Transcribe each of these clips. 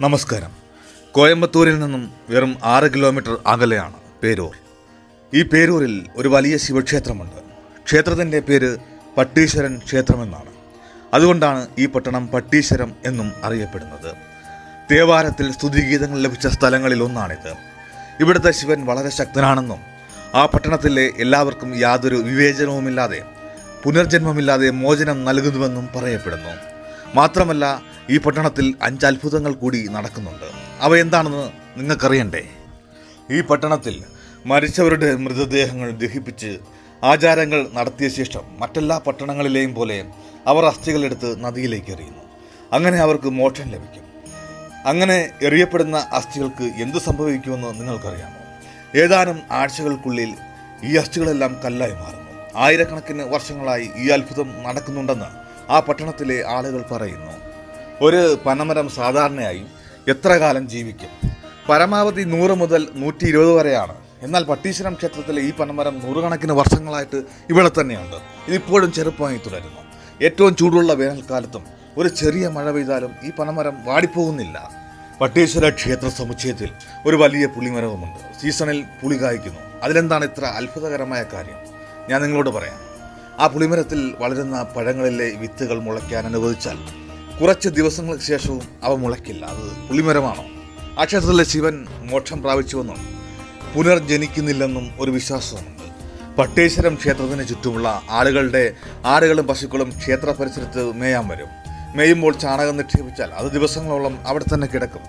നമസ്കാരം. കോയമ്പത്തൂരിൽ നിന്നും വെറും ആറ് കിലോമീറ്റർ അകലെയാണ് പേരൂർ. ഈ പേരൂരിൽ ഒരു വലിയ ശിവക്ഷേത്രമുണ്ട്. ക്ഷേത്രത്തിന്റെ പേര് പട്ടീശ്വരൻ ക്ഷേത്രമെന്നാണ്. അതുകൊണ്ടാണ് ഈ പട്ടണം പട്ടീശ്വരം എന്നും അറിയപ്പെടുന്നത്. ദേവാരത്തിൽ സ്തുതിഗീതങ്ങൾ ലഭിച്ച സ്ഥലങ്ങളിൽ ഒന്നാണിത്. ഇവിടുത്തെ ശിവൻ വളരെ ശക്തനാണെന്നും ആ പട്ടണത്തിലെ എല്ലാവർക്കും യാതൊരു വിവേചനവുമില്ലാതെ പുനർജന്മമില്ലാതെ മോചനം നൽകുന്നുവെന്നും പറയപ്പെടുന്നു. മാത്രമല്ല ഈ പട്ടണത്തിൽ അഞ്ച് അത്ഭുതങ്ങൾ കൂടി നടക്കുന്നുണ്ട്. അവ എന്താണെന്ന് നിങ്ങൾക്കറിയണ്ടേ? ഈ പട്ടണത്തിൽ മരിച്ചവരുടെ മൃതദേഹങ്ങൾ ദഹിപ്പിച്ച് ആചാരങ്ങൾ നടത്തിയ ശേഷം മറ്റെല്ലാ പട്ടണങ്ങളിലെയും പോലെ അവർ അസ്ഥികളെടുത്ത് നദിയിലേക്ക് എറിയുന്നു. അങ്ങനെ അവർക്ക് മോക്ഷം ലഭിക്കും. അങ്ങനെ എറിയപ്പെടുന്ന അസ്ഥികൾക്ക് എന്ത് സംഭവിക്കുമെന്ന് നിങ്ങൾക്കറിയാമോ? ഏതാനും ആഴ്ചകൾക്കുള്ളിൽ ഈ അസ്ഥികളെല്ലാം കല്ലായി മാറുന്നു. ആയിരക്കണക്കിന് വർഷങ്ങളായി ഈ അത്ഭുതം നടക്കുന്നുണ്ടെന്ന് ആ പട്ടണത്തിലെ ആളുകൾ പറയുന്നു ഒരു പനമരം സാധാരണയായി എത്ര കാലം ജീവിക്കും? പരമാവധി നൂറ് മുതൽ നൂറ്റി ഇരുപത് വരെയാണ്. എന്നാൽ പട്ടീശ്വരം ക്ഷേത്രത്തിലെ ഈ പനമരം നൂറുകണക്കിന് വർഷങ്ങളായിട്ട് ഇവിടെ തന്നെയുണ്ട്. ഇതിപ്പോഴും ചെറുപ്പമായി തുടരുന്നു. ഏറ്റവും ചൂടുള്ള വേനൽക്കാലത്തും ഒരു ചെറിയ മഴ പെയ്താലും ഈ പനമരം വാടിപ്പോകുന്നില്ല. പട്ടീശ്വര ക്ഷേത്ര സമുച്ചയത്തിൽ ഒരു വലിയ പുളിമരവുമുണ്ട്. സീസണിൽ പുളി കായ്ക്കുന്നു. അതിലെന്താണ് ഇത്ര അത്ഭുതകരമായ കാര്യം? ഞാൻ നിങ്ങളോട് പറയാം. ആ പുളിമരത്തിൽ വളരുന്ന പഴങ്ങളിലെ വിത്തുകൾ മുളയ്ക്കാൻ അനുവദിച്ചാൽ കുറച്ച് ദിവസങ്ങൾക്ക് ശേഷവും അവ മുളയ്ക്കില്ല. അത് പുളിമരമാണോ? ആ ക്ഷേത്രത്തിലെ ശിവൻ മോക്ഷം പ്രാപിച്ചുവെന്നും പുനർജനിക്കുന്നില്ലെന്നും ഒരു വിശ്വാസമുണ്ട്. പട്ടേശ്വരം ക്ഷേത്രത്തിന് ചുറ്റുമുള്ള ആളുകളുടെ ആടുകളും പശുക്കളും ക്ഷേത്ര പരിസരത്ത് മേയാൻ വരും. മേയുമ്പോൾ ചാണകം നിക്ഷേപിച്ചാൽ അത് ദിവസങ്ങളോളം അവിടെ തന്നെ കിടക്കും.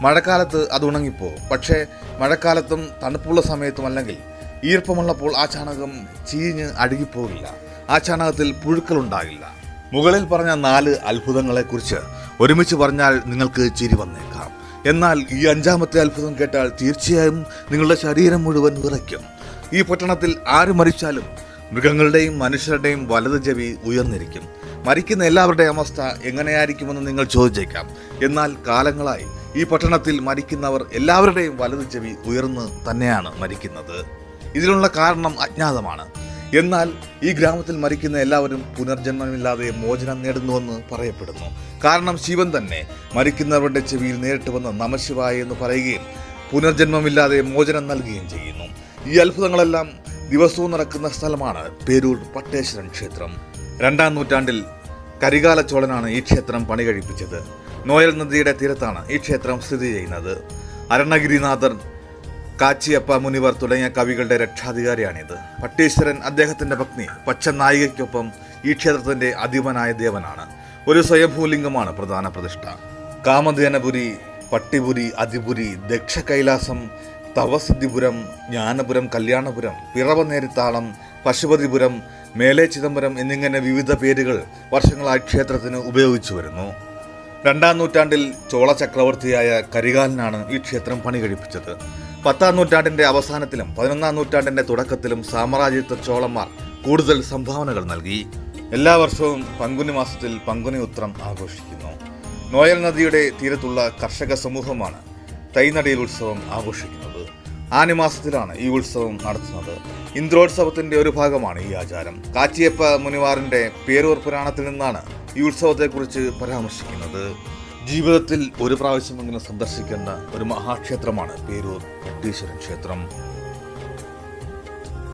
മഴക്കാലത്ത് അത് ഉണങ്ങിപ്പോകും. പക്ഷേ മഴക്കാലത്തും തണുപ്പുള്ള സമയത്തും അല്ലെങ്കിൽ ഈർപ്പമുള്ളപ്പോൾ ആ ചാണകം ചീഞ്ഞ് അഴുകിപ്പോകില്ല. ആ ചാണകത്തിൽ പുഴുക്കളുണ്ടാകില്ല. മുകളിൽ പറഞ്ഞ നാല് അത്ഭുതങ്ങളെക്കുറിച്ച് ഒരുമിച്ച് പറഞ്ഞാൽ നിങ്ങൾക്ക് ചിരി വന്നേക്കാം. എന്നാൽ ഈ അഞ്ചാമത്തെ അത്ഭുതം കേട്ടാൽ തീർച്ചയായും നിങ്ങളുടെ ശരീരം മുഴുവൻ വിറയ്ക്കും. ഈ പട്ടണത്തിൽ ആര് മരിച്ചാലും മൃഗങ്ങളുടെയും മനുഷ്യരുടെയും വലത് ചെവി ഉയർന്നിരിക്കും. മരിക്കുന്ന എല്ലാവരുടെയും അവസ്ഥ എങ്ങനെയായിരിക്കുമെന്ന് നിങ്ങൾ ചോദിച്ചേക്കാം. എന്നാൽ കാലങ്ങളായി ഈ പട്ടണത്തിൽ മരിക്കുന്നവർ എല്ലാവരുടെയും വലത് ചെവി ഉയർന്ന് തന്നെയാണ് മരിക്കുന്നത്. ഇതിനുള്ള കാരണം അജ്ഞാതമാണ്. എന്നാൽ ഈ ഗ്രാമത്തിൽ മരിക്കുന്ന എല്ലാവരും പുനർജന്മമില്ലാതെ മോചനം നേടുന്നുവെന്ന് പറയപ്പെടുന്നു. കാരണം ശിവൻ തന്നെ മരിക്കുന്നവരുടെ ചെവിയിൽ നേരിട്ട് വന്ന് നമശിവായ എന്ന് പറയുകയും പുനർജന്മമില്ലാതെ മോചനം നൽകുകയും ചെയ്യുന്നു. ഈ അത്ഭുതങ്ങളെല്ലാം ദിവസവും നടക്കുന്ന സ്ഥലമാണ് പേരൂർ പട്ടേശ്വരൻ ക്ഷേത്രം. രണ്ടാം നൂറ്റാണ്ടിൽ കരികാല ചോളനാണ് ഈ ക്ഷേത്രം പണി കഴിപ്പിച്ചത്. നോയൽ നദിയുടെ തീരത്താണ് ഈ ക്ഷേത്രം സ്ഥിതി ചെയ്യുന്നത്. അരുണഗിരിനാഥർ കാച്ചിയപ്പ മുനിവർ തുടങ്ങിയ കവികളുടെ രക്ഷാധികാരിയാണിത്. പട്ടീശ്വരൻ അദ്ദേഹത്തിന്റെ പത്നി പച്ച നായികയ്ക്കൊപ്പം ഈ ക്ഷേത്രത്തിന്റെ അധിപനായ ദേവനാണ്. ഒരു സ്വയംഭൂലിംഗമാണ് പ്രധാന പ്രതിഷ്ഠ. കാമധേനപുരി പട്ടിപുരി അതിപുരി ദക്ഷ കൈലാസം തവസിദ്ധിപുരം ജ്ഞാനപുരം കല്യാണപുരം പിറവനേരിത്താളം പശുപതിപുരം മേലെ ചിദംബരം എന്നിങ്ങനെ വിവിധ പേരുകൾ വർഷങ്ങളായി ക്ഷേത്രത്തിന് ഉപയോഗിച്ചു വരുന്നു. രണ്ടാം നൂറ്റാണ്ടിൽ ചോള ചക്രവർത്തിയായ കരികാലനാണ് ഈ ക്ഷേത്രം പണി കഴിപ്പിച്ചത് പത്താം നൂറ്റാണ്ടിന്റെ അവസാനത്തിലും പതിനൊന്നാം നൂറ്റാണ്ടിന്റെ തുടക്കത്തിലും സാമ്രാജ്യത്വ ചോളന്മാർ കൂടുതൽ സംഭാവനകൾ നൽകി. എല്ലാ വർഷവും പങ്കുനി മാസത്തിൽ പങ്കുനി ഉത്രം ആഘോഷിക്കുന്നു. നോയൽ നദിയുടെ തീരത്തുള്ള കർഷക സമൂഹമാണ് തൈനടിയിൽ ഉത്സവം ആഘോഷിക്കുന്നത്. ആനിമാസത്തിലാണ് ഈ ഉത്സവം നടത്തുന്നത്. ഇന്ദ്രോത്സവത്തിന്റെ ഒരു ഭാഗമാണ് ഈ ആചാരം. കാച്ചിയപ്പ മുനിവാറിന്റെ പേരൂർ പുരാണത്തിൽ നിന്നാണ് ഈ ഉത്സവത്തെക്കുറിച്ച് പരാമർശിക്കുന്നത്. ജീവിതത്തിൽ ഒരു പ്രാവശ്യം പ്രാവശ്യമെങ്കിലും സന്ദർശിക്കേണ്ട ഒരു മഹാക്ഷേത്രമാണ് പേരൂർ മുക്തീശ്വരൻ ക്ഷേത്രം.